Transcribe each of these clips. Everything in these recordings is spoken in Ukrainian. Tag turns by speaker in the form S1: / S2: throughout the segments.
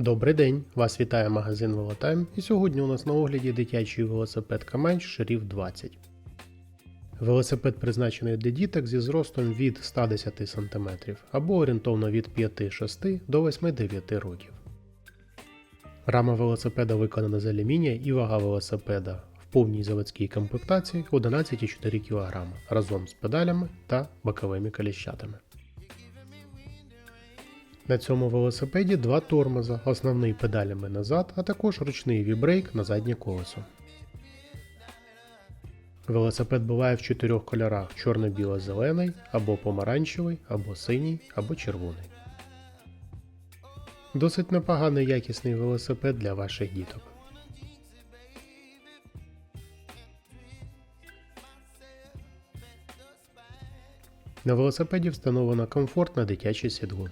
S1: Добрий день! Вас вітає магазин Велотайм і сьогодні у нас на огляді дитячий велосипед Каменч Шеріф 20. Велосипед призначений для діток зі зростом від 110 см або орієнтовно від 5-6 до 8-9 років. Рама велосипеда виконана з алюмінія і вага велосипеда в повній заводській комплектації 11,4 кг разом з педалями та боковими коліщатами. На цьому велосипеді два тормоза, основний педалями назад, а також ручний вібрейк на заднє колесо. Велосипед буває в чотирьох кольорах: чорно-біло-зелений, або помаранчевий, або синій, або червоний. Досить непоганий якісний велосипед для ваших діток. На велосипеді встановлено комфортне дитяче сідло.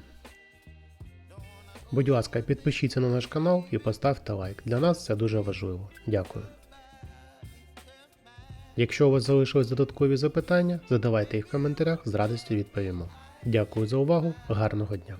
S1: Будь ласка, підпишіться на наш канал і поставте лайк. Для нас це дуже важливо. Дякую. Якщо у вас залишились додаткові запитання, задавайте їх в коментарях, з радістю відповімо. Дякую за увагу, гарного дня!